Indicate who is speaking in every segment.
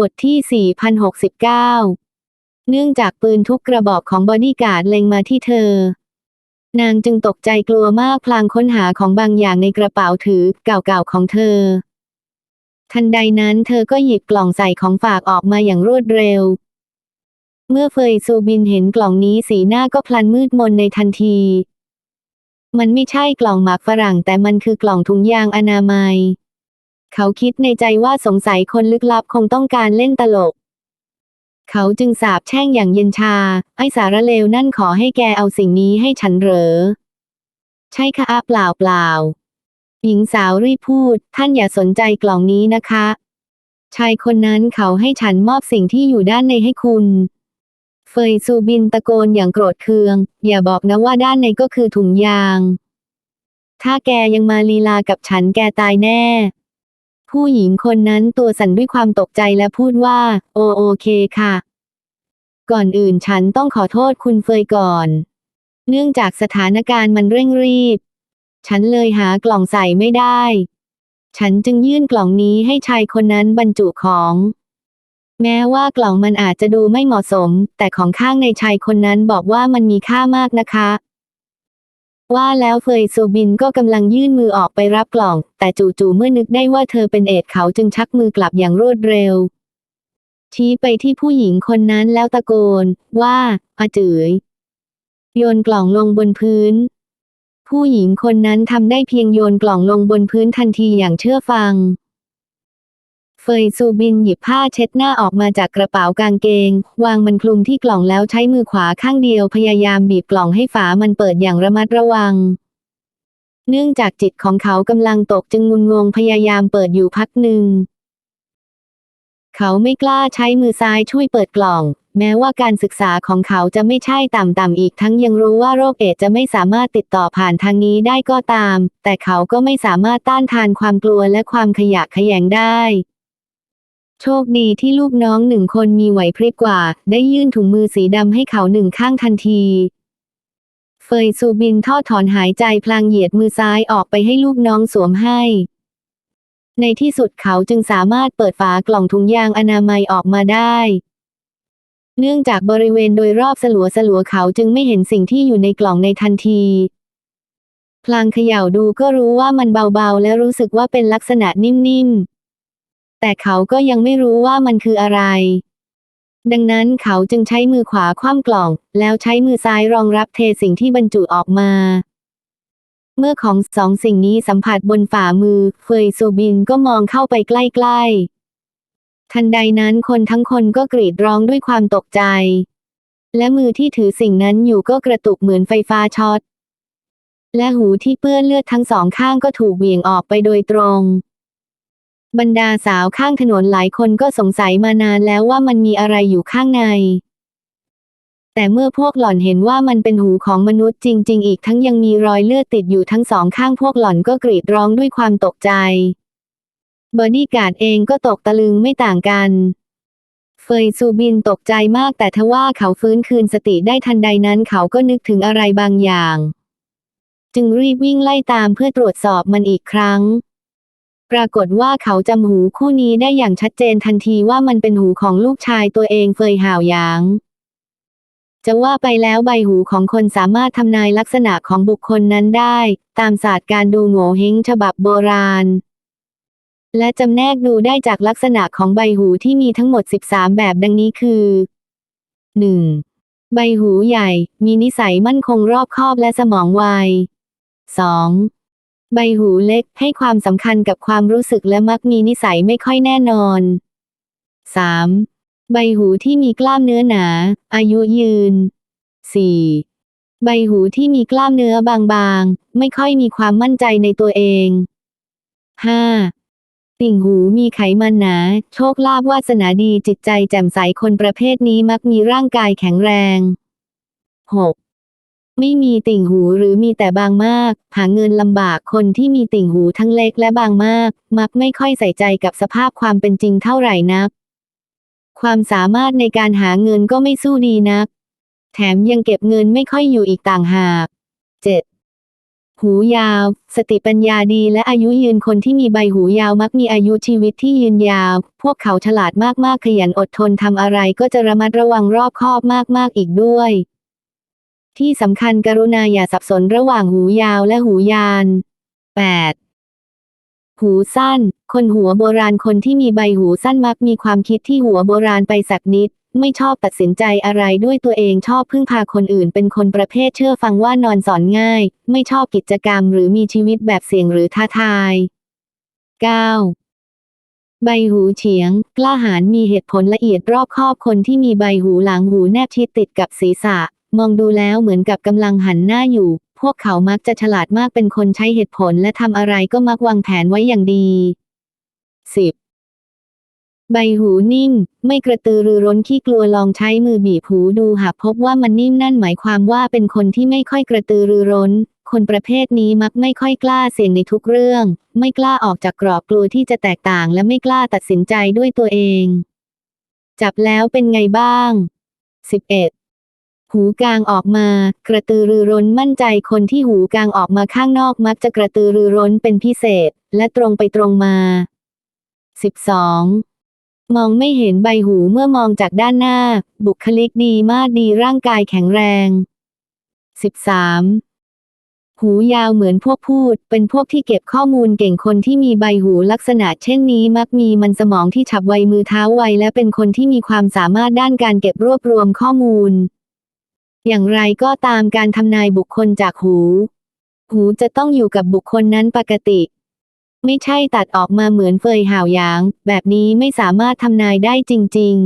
Speaker 1: บทที่ 4069 เนื่องจากปืนทุกกระบอกของบอดี้การ์ดเล็งมาที่เธอ นางจึงตกใจกลัวมากพลางค้นหาของบางอย่างในกระเป๋าถือเก่าๆของเธอ ทันใดนั้นเธอก็หยิบกล่องใส่ของฝากออกมาอย่างรวดเร็ว เมื่อเฟยซูบินเห็นกล่องนี้สีหน้าก็พลันมืดมนในทันที มันไม่ใช่กล่องหมากฝรั่งแต่มันคือกล่องถุงยางอนามัย เขาคิดในใจว่าสงสัยคนลึกลับคงต้องการเล่นตลก เขาจึงสาบแช่งอย่างเย็นชา ไอ้สารเลวนั่นขอให้แกเอาสิ่งนี้ให้ฉันเหรอ ใช่ค่ะเปล่าเปล่า หญิงสาวรีบพูด ท่านอย่าสนใจกล่องนี้นะคะ ชายคนนั้นเขาให้ฉันมอบสิ่งที่อยู่ด้านในให้คุณ เฟยซูบินตะโกนอย่างโกรธเคือง อย่าบอกนะว่าด้านในก็คือถุงยาง ถ้าแกยังมาลีลากับฉันแกตายแน่ ผู้หญิงคนนั้นตัวสั่นด้วยความตกใจและพูดว่า โอโอเคค่ะ ก่อนอื่นฉันต้องขอโทษคุณเฟยก่อน เนื่องจากสถานการณ์มันเร่งรีบ ฉันเลยหากล่องใส่ไม่ได้ ฉันจึงยื่นกล่องนี้ให้ชายคนนั้นบรรจุของ แม้ว่ากล่องมันอาจจะดูไม่เหมาะสม แต่ของข้างในชายคนนั้นบอกว่ามันมีค่ามากนะคะ ว่าแล้วเฟยโซบินก็กำลังยื่นมือออกไปรับกล่อง แต่จู่ๆเมื่อนึกได้ว่าเธอเป็นเอดเขาจึงชักมือกลับอย่างรวดเร็ว ชี้ไปที่ผู้หญิงคนนั้นแล้วตะโกน ว่าอาจื๋ยโยนกล่องลงบนพื้น ผู้หญิงคนนั้นทำได้เพียงโยนกล่องลงบนพื้นทันทีอย่างเชื่อฟัง เฟยซูบินหยิบผ้าเช็ดหน้าออกมาจากกระเป๋ากางเกง วางมันคลุมที่กล่องแล้วใช้มือขวาข้างเดียวพยายามบีบกล่องให้ฝามันเปิดอย่างระมัดระวัง เนื่องจากจิตของเขากำลังตกจึงงุนงงพยายามเปิดอยู่พักหนึ่ง เขาไม่กล้าใช้มือซ้ายช่วยเปิดกล่อง แม้ว่าการศึกษาของเขาจะไม่ใช่ต่ำๆอีกทั้งยังรู้ว่าโรคเอดจะไม่สามารถติดต่อผ่านทางนี้ได้ก็ตาม แต่เขาก็ไม่สามารถต้านทานความกลัวและความขยะแขยงได้ โชคดีที่ลูกน้องหนึ่งคนมีไหวพริบกว่า ได้ยื่นถุงมือสีดำให้เขาหนึ่งข้างทันที เฟยซูบินทอดถอนหายใจพลางเหยียดมือซ้ายออกไปให้ลูกน้องสวมให้ ในที่สุดเขาจึงสามารถเปิดฝากล่องถุงยางอนามัยออกมาได้ เนื่องจากบริเวณโดยรอบสลัวสลัวเขาจึงไม่เห็นสิ่งที่อยู่ในกล่องในทันทีพลางเขย่าดูก็รู้ว่ามันเบาๆ และรู้สึกว่าเป็นลักษณะนิ่มๆ แต่เขาก็ยังไม่รู้ว่ามันคืออะไร ดังนั้นเขาจึงใช้มือขวาคว่ำกล่อง แล้วใช้มือซ้ายรองรับเทสิ่งที่บรรจุออกมา เมื่อของสองสิ่งนี้สัมผัสบนฝ่ามือ เฟยซูบินก็มองเข้าไปใกล้ๆ ทันใดนั้นคนทั้งคนก็กรีดร้องด้วยความตกใจ และมือที่ถือสิ่งนั้นอยู่ก็กระตุกเหมือนไฟฟ้าช็อตและหูที่เปื้อนเลือดทั้งสองข้างก็ถูกเหวี่ยงออกไปโดยตรง บรรดาสาวข้างถนนหลายคนก็สงสัยมานานแล้วว่ามันมีอะไรอยู่ข้างใน แต่เมื่อพวกหล่อนเห็นว่ามันเป็นหูของมนุษย์จริง ๆ อีกทั้งยังมีรอยเลือดติดอยู่ทั้งสองข้างพวกหล่อนก็กรีดร้องด้วยความตกใจ บอดี้การ์ดเองก็ตกตะลึงไม่ต่างกันเฟยซูบินตกใจมากแต่ทว่าเขาฟื้นคืนสติได้ทันใดนั้นเขาก็นึกถึงอะไรบางอย่าง จึงรีบวิ่งไล่ตามเพื่อตรวจสอบมันอีกครั้ง ปรากฏว่าเขาจำหูคู่นี้ได้อย่างชัดเจนทันทีว่ามันเป็นหูของลูกชายตัวเองเฟยห่าวหยางจะว่าไปแล้วใบหูของคนสามารถทำนายลักษณะของบุคคลนั้นได้ ตามศาสตร์การดูโง่เฮงฉบับโบราณ และจำแนกดูได้จากลักษณะของใบหูที่มีทั้งหมด 13 แบบดังนี้คือ 1. ใบหูใหญ่ มีนิสัยมั่นคงรอบคอบและสมองไว 2. ใบหูเล็กให้ความสำคัญกับความรู้สึกและมักมีนิสัยไม่ค่อยแน่นอน 3. ใบหูที่มีกล้ามเนื้อหนา อายุยืน 4. ใบหูที่มีกล้ามเนื้อบางๆ ไม่ค่อยมีความมั่นใจในตัวเอง 5. ติ่งหูมีไขมันหนา โชคลาภวาสนาดีจิตใจแจ่มใสคนประเภทนี้มักมีร่างกายแข็งแรง 6. ไม่มีติ่งหูหรือมีแต่บางมาก หาเงินลำบากคนที่มีติ่งหูทั้งเล็กและบางมาก มักไม่ค่อยใส่ใจกับสภาพความเป็นจริงเท่าไหร่นัก ความสามารถในการหาเงินก็ไม่สู้ดีนัก แถมยังเก็บเงินไม่ค่อยอยู่อีกต่างหาก 7. หูยาว สติปัญญาดีและอายุยืนคนที่มีใบหูยาวมักมีอายุชีวิตที่ยืนยาว พวกเขาฉลาดมากๆขยันอดทนทำอะไรก็จะระมัดระวังรอบคอบมากๆอีกด้วย ที่สำคัญกรุณาอย่าสับสนระหว่างหูยาวและหูยาน 8. หูสั้น คนหัวโบราณคนที่มีใบหูสั้นมักมีความคิดที่หัวโบราณไปสักนิด ไม่ชอบตัดสินใจอะไรด้วยตัวเองชอบพึ่งพาคนอื่นเป็นคนประเภทเชื่อฟังว่านอนสอนง่าย ไม่ชอบกิจกรรมหรือมีชีวิตแบบเสี่ยงหรือท้าทาย 9. ใบหูเฉียง กล้าหาญมีเหตุผลละเอียดรอบคอบคนที่มีใบหูหลังหูแนบชิดติดกับศีรษะ มองดูแล้วเหมือนกับกำลังหันหน้าอยู่ พวกเขามักจะฉลาดมากเป็นคนใช้เหตุผลและทำอะไรก็มักวางแผนไว้อย่างดี 10. ใบหูนิ่ม ไม่กระตือรือร้นขี้กลัวลองใช้มือบีบหูดูหากพบว่ามันนิ่มนั่นหมายความว่าเป็นคนที่ไม่ค่อยกระตือรือร้น คนประเภทนี้มักไม่ค่อยกล้าเสี่ยงในทุกเรื่อง ไม่กล้าออกจากกรอบกลัวที่จะแตกต่าง และไม่กล้าตัดสินใจด้วยตัวเอง จับแล้วเป็นไงบ้าง 11. หูกลางออกมา กระตือรือร้นมั่นใจคนที่หูกลางออกมาข้างนอกมักจะกระตือรือร้นเป็นพิเศษ และตรงไปตรงมา 12. มองไม่เห็นใบหูเมื่อมองจากด้านหน้า บุคลิกดีมากดีร่างกายแข็งแรง 13. หูยาวเหมือนพวกพูด เป็นพวกที่เก็บข้อมูลเก่งคนที่มีใบหูลักษณะเช่นนี้มักมีมันสมองที่ฉับไวมือเท้าไวและเป็นคนที่มีความสามารถด้านการเก็บรวบรวมข้อมูล อย่างไรก็ตามการทำนายบุคคลจากหู หูจะต้องอยู่กับบุคคลนั้นปกติ ไม่ใช่ตัดออกมาเหมือนเฟยห่าวหยาง แบบนี้ไม่สามารถทำนายได้จริง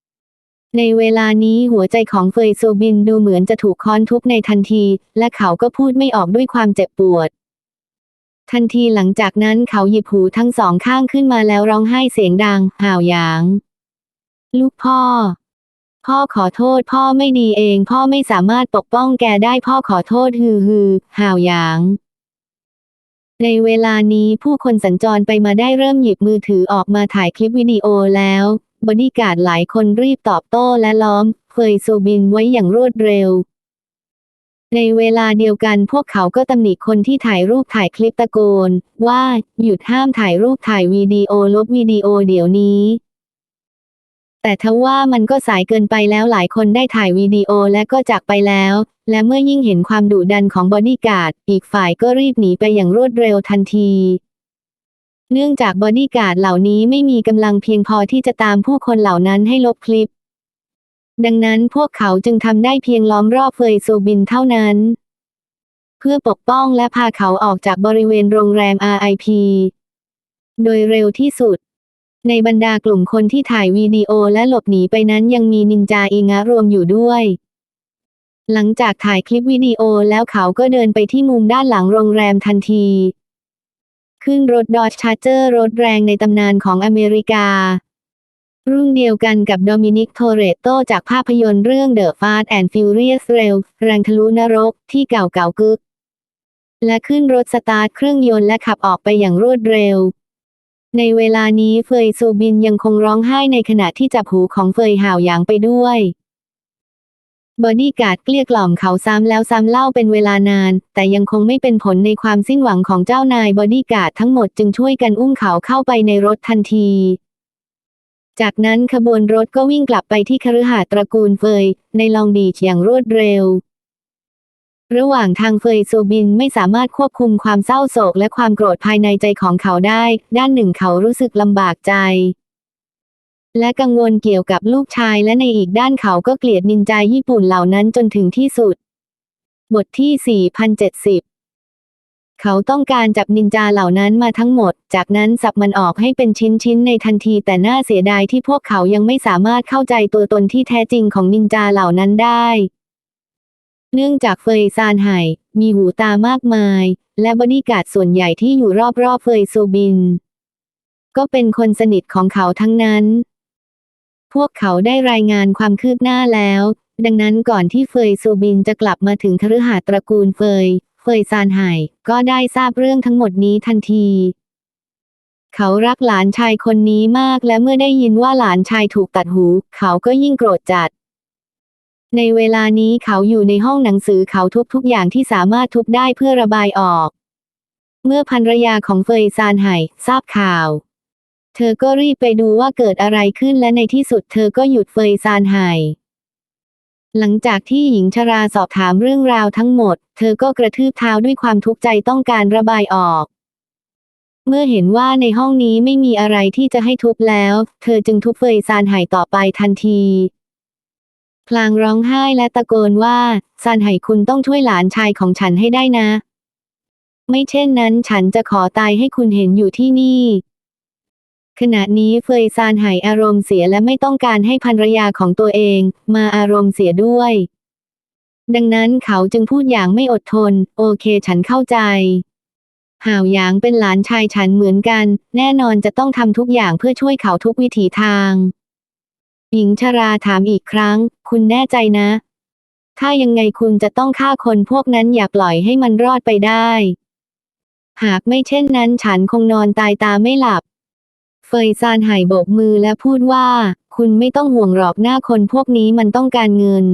Speaker 1: ๆ ในเวลานี้หัวใจของเฟยโซบินดูเหมือนจะถูกค้อนทุบในทันที และเขาก็พูดไม่ออกด้วยความเจ็บปวด ทันทีหลังจากนั้นเขาหยิบหูทั้งสองข้างขึ้นมาแล้วร้องไห้เสียงดัง ห่าวหยาง ลูกพ่อ พ่อขอโทษพ่อไม่ดีเอง พ่อไม่สามารถปกป้องแกได้พ่อขอโทษฮือฮือห่าวหยาง ในเวลานี้ผู้คนสัญจรไปมาได้เริ่มหยิบมือถือออกมาถ่ายคลิปวิดีโอแล้ว บอดี้การ์ดหลายคนรีบตอบโต้และล้อมเฟยซูบินไว้อย่างรวดเร็ว ในเวลาเดียวกันพวกเขาก็ตำหนิคนที่ถ่ายรูปถ่ายคลิปตะโกน ว่าหยุดห้ามถ่ายรูปถ่ายวิดีโอลบวิดีโอเดี๋ยวนี้ แต่ทว่ามันก็สายเกินไปแล้วหลายคนได้ถ่ายวิดีโอและก็จากไปแล้ว และเมื่อยิ่งเห็นความดุดันของบอดี้การ์ดอีกฝ่ายก็รีบหนีไปอย่างรวดเร็วทันที เนื่องจากบอดี้การ์ดเหล่านี้ไม่มีกำลังเพียงพอที่จะตามผู้คนเหล่านั้นให้ลบคลิป ดังนั้นพวกเขาจึงทำได้เพียงล้อมรอบเฟยซูบินเท่านั้น เพื่อปกป้องและพาเขาออกจากบริเวณโรงแรม RIP โดยเร็วที่สุด ในบรรดากลุ่มคนที่ถ่ายวีดีโอและหลบหนีไปนั้นยังมีนินจาอิงะรวมอยู่ด้วย หลังจากถ่ายคลิปวิดีโอแล้วเขาก็เดินไปที่มุมด้านหลังโรงแรมทันที ขึ้นรถดอ g ชาร์เจอร์รถแรงในตำนานของอเมริกา รุ่นเดียวกันกับโดมินิกโทเรโตจากภาพยนตร์เรื่อง The Fast and Furious เร็วแรงทะลุนรกที่เก่าเก่ากึก และขึ้นรถสตาร์ทเครื่องยนต์และขับออกไปอย่างรวดเร็ว ในเวลานี้เฟยซูบินยังคงร้องไห้ในขณะที่จับหูของเฟยห่าวหยางไปด้วย บอดี้การ์ดเกลี้ยกล่อมเขาซ้ำแล้วซ้ำเล่าเป็นเวลานาน แต่ยังคงไม่เป็นผลในความสิ้นหวังของเจ้านายบอดี้การ์ดทั้งหมดจึงช่วยกันอุ้มเขาเข้าไปในรถทันที จากนั้นขบวนรถก็วิ่งกลับไปที่คฤหาสน์ตระกูลเฟยในลองดีชอย่างรวดเร็ว ระหว่างทางเฟยซูบินไม่สามารถควบคุมความเศร้าโศกและความโกรธภายในใจของเขาได้ ด้านหนึ่งเขารู้สึกลำบากใจ และกังวลเกี่ยวกับลูกชายและในอีกด้านเขาก็เกลียดนินจาญี่ปุ่นเหล่านั้นจนถึงที่สุด บทที่ 4070เขาต้องการจับนินจาเหล่านั้นมาทั้งหมด จากนั้นสับมันออกให้เป็นชิ้นๆในทันทีแต่น่าเสียดายที่พวกเขายังไม่สามารถเข้าใจตัวตนที่แท้จริงของนินจาเหล่านั้นได้ เนื่องจากเฟยซานไห่มีหูตามากมาย และบอดี้การ์ดส่วนใหญ่ที่อยู่รอบๆเฟยซูบิน ก็เป็นคนสนิทของเขาทั้งนั้น พวกเขาได้รายงานความคืบหน้าแล้ว ดังนั้นก่อนที่เฟยซูบินจะกลับมาถึงคฤหาสน์ตระกูลเฟย เฟยซานไห่ก็ได้ทราบเรื่องทั้งหมดนี้ทันทีเขารักหลานชายคนนี้มากและเมื่อได้ยินว่าหลานชายถูกตัดหู เขาก็ยิ่งโกรธจัด ในเวลานี้เขาอยู่ในห้องหนังสือเขาทุบทุกอย่างที่สามารถทุบได้เพื่อระบายออก เมื่อภรรยาของเฟยซานไห่ทราบข่าว เธอก็รีบไปดูว่าเกิดอะไรขึ้นและในที่สุดเธอก็หยุดเฟยซานไห่หลังจากที่หญิงชราสอบถามเรื่องราวทั้งหมด เธอก็กระทืบเท้าด้วยความทุกข์ใจต้องการระบายออก เมื่อเห็นว่าในห้องนี้ไม่มีอะไรที่จะให้ทุบแล้ว เธอจึงทุบเฟยซานไห่ต่อไปทันที พลางร้องไห้และตะโกนว่าซานไห่คุณต้องช่วยหลานชายของฉันให้ได้นะ ไม่เช่นนั้นฉันจะขอตายให้คุณเห็นอยู่ที่นี่ ขณะนี้เฟยซานไห่อารมณ์เสียและไม่ต้องการให้ภรรยาของตัวเอง มาอารมณ์เสียด้วย ดังนั้นเขาจึงพูดอย่างไม่อดทน โอเคฉันเข้าใจห่าวหยางเป็นหลานชายฉันเหมือนกัน แน่นอนจะต้องทำทุกอย่างเพื่อช่วยเขาทุกวิถีทาง หญิงชราถามอีกครั้ง คุณแน่ใจนะ ถ้ายังไงคุณจะต้องฆ่าคนพวกนั้นอย่าปล่อยให้มันรอดไปได้ หากไม่เช่นนั้นฉันคงนอนตายตาไม่หลับ เฟยซานไห่โบกมือและพูดว่า คุณไม่ต้องห่วงหรอกหน้าคนพวกนี้มันต้องการเงิน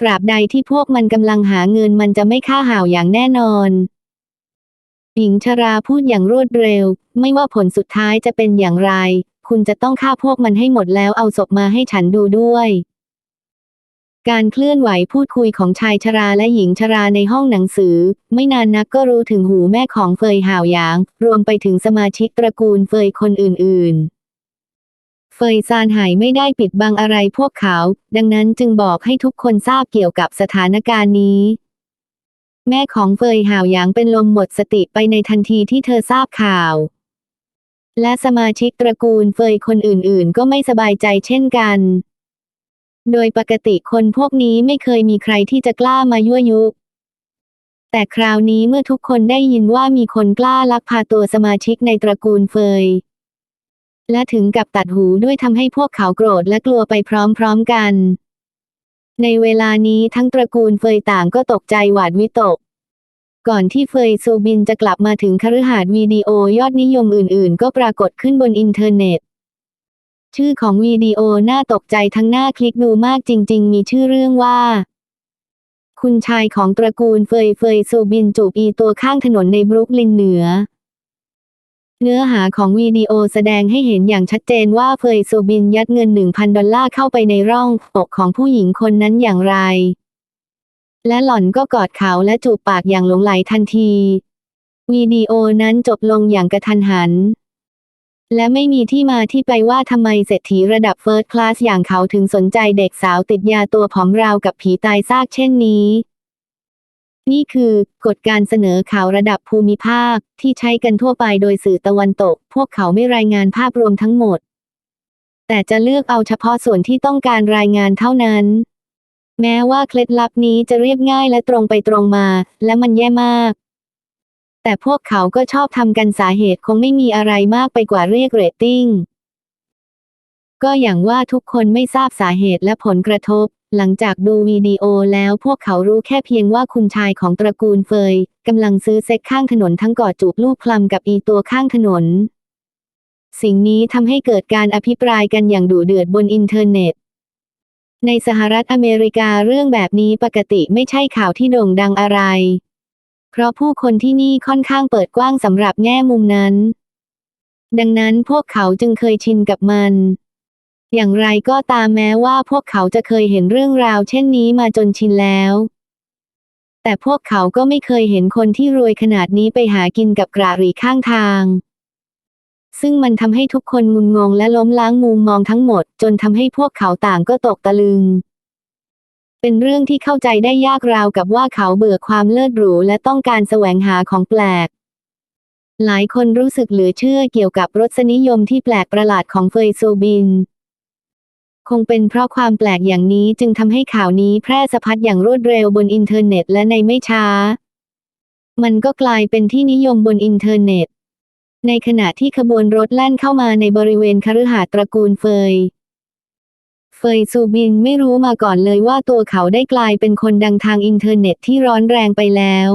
Speaker 1: ตราบใดที่พวกมันกำลังหาเงินมันจะไม่ฆ่าห่าวอย่างแน่นอนหญิงชราพูดอย่างรวดเร็ว ไม่ว่าผลสุดท้ายจะเป็นอย่างไร คุณจะต้องฆ่าพวกมันให้หมดแล้วเอาศพมาให้ฉันดูด้วย การเคลื่อนไหวพูดคุยของชายชราและหญิงชราในห้องหนังสือ ไม่นานนักก็รู้ถึงหูแม่ของเฟยห่าวหยาง รวมไปถึงสมาชิกตระกูลเฟยคนอื่น ๆเฟยซานไห่ไม่ได้ปิดบังอะไรพวกเขา ดังนั้นจึงบอกให้ทุกคนทราบเกี่ยวกับสถานการณ์นี้ แม่ของเฟยห่าวหยางเป็นลมหมดสติไปในทันทีที่เธอทราบข่าว และสมาชิกตระกูลเฟยคนอื่นๆ ก็ไม่สบายใจเช่นกัน โดยปกติคนพวกนี้ไม่เคยมีใครที่จะกล้ามายั่วยุ แต่คราวนี้เมื่อทุกคนได้ยินว่ามีคนกล้าลักพาตัวสมาชิกในตระกูลเฟย และถึงกับตัดหูด้วยทำให้พวกเขาโกรธและกลัวไปพร้อมๆกัน ในเวลานี้ทั้งตระกูลเฟยต่างก็ตกใจหวาดวิตก ก่อนที่เฟยซูบินจะกลับมาถึงคฤหาสน์วิดีโอยอดนิยมอื่นๆ ก็ปรากฏขึ้นบนอินเทอร์เน็ต ชื่อของวิดีโอน่าตกใจทั้งหน้าคลิกดูมากจริง ๆ มีชื่อเรื่องว่า คุณชายของตระกูลเฟยเฟยซูบินจูบอีตัวข้างถนนในบรุกลินเหนือ เนื้อหาของวิดีโอแสดงให้เห็นอย่างชัดเจนว่าเฟยซูบินยัดเงิน 1,000 ดอลลาร์เข้าไปในร่องอกของผู้หญิงคนนั้นอย่างไร และหล่อนก็กอดเขาและจูบปากอย่างหลงไหลทันทีวิดีโอนั้นจบลงอย่างกระทันหัน และไม่มีที่มาที่ไปว่าทำไมเศรษฐีระดับเฟิร์สคลาสอย่างเขาถึงสนใจเด็กสาวติดยาตัวผอมราวกับผีตายซากเช่นนี้ นี่คือกฎการเสนอข่าวระดับภูมิภาคที่ใช้กันทั่วไปโดยสื่อตะวันตก พวกเขาไม่รายงานภาพรวมทั้งหมด แต่จะเลือกเอาเฉพาะส่วนที่ต้องการรายงานเท่านั้น แม้ว่าเคล็ดลับนี้จะเรียบง่ายและตรงไปตรงมา และมันแย่มาก แต่พวกเขาก็ชอบทำกันสาเหตุคงไม่มีอะไรมากไปกว่าเรียกเรตติ้ง ก็อย่างว่าทุกคนไม่ทราบสาเหตุและผลกระทบ หลังจากดูวิดีโอแล้วพวกเขารู้แค่เพียงว่าคุณชายของตระกูลเฟยกำลังซื้อเซ็กข้างถนนทั้งกอดจูบลูกคลำกับอีตัวข้างถนน สิ่งนี้ทำให้เกิดการอภิปรายกันอย่างดุเดือดบนอินเทอร์เน็ต ในสหรัฐอเมริกาเรื่องแบบนี้ปกติไม่ใช่ข่าวที่โด่งดังอะไร เพราะผู้คนที่นี่ค่อนข้างเปิดกว้างสำหรับแง่มุมนั้น ดังนั้นพวกเขาจึงเคยชินกับมัน อย่างไรก็ตามแม้ว่าพวกเขาจะเคยเห็นเรื่องราวเช่นนี้มาจนชินแล้ว แต่พวกเขาก็ไม่เคยเห็นคนที่รวยขนาดนี้ไปหากินกับกระหรี่ข้างทาง ซึ่งมันทำให้ทุกคนงุนงงและล้มล้างมุมมองทั้งหมด จนทำให้พวกเขาต่างก็ตกตะลึง เป็นเรื่องที่เข้าใจได้ยากราวกับว่าเขาเบื่อความเลิศหรูและต้องการแสวงหาของแปลก หลายคนรู้สึกเหลือเชื่อเกี่ยวกับรสนิยมที่แปลกประหลาดของเฟยซูบิน คงเป็นเพราะความแปลกอย่างนี้จึงทำให้ข่าวนี้แพร่สะพัดอย่างรวดเร็วบนอินเทอร์เน็ตและในไม่ช้า มันก็กลายเป็นที่นิยมบนอินเทอร์เน็ต ในขณะที่ขบวนรถแล่นเข้ามาในบริเวณคฤหาสน์ตระกูลเฟย เฟยซูบินไม่รู้มาก่อนเลยว่าตัวเขาได้กลายเป็นคนดังทางอินเทอร์เน็ตที่ร้อนแรงไปแล้ว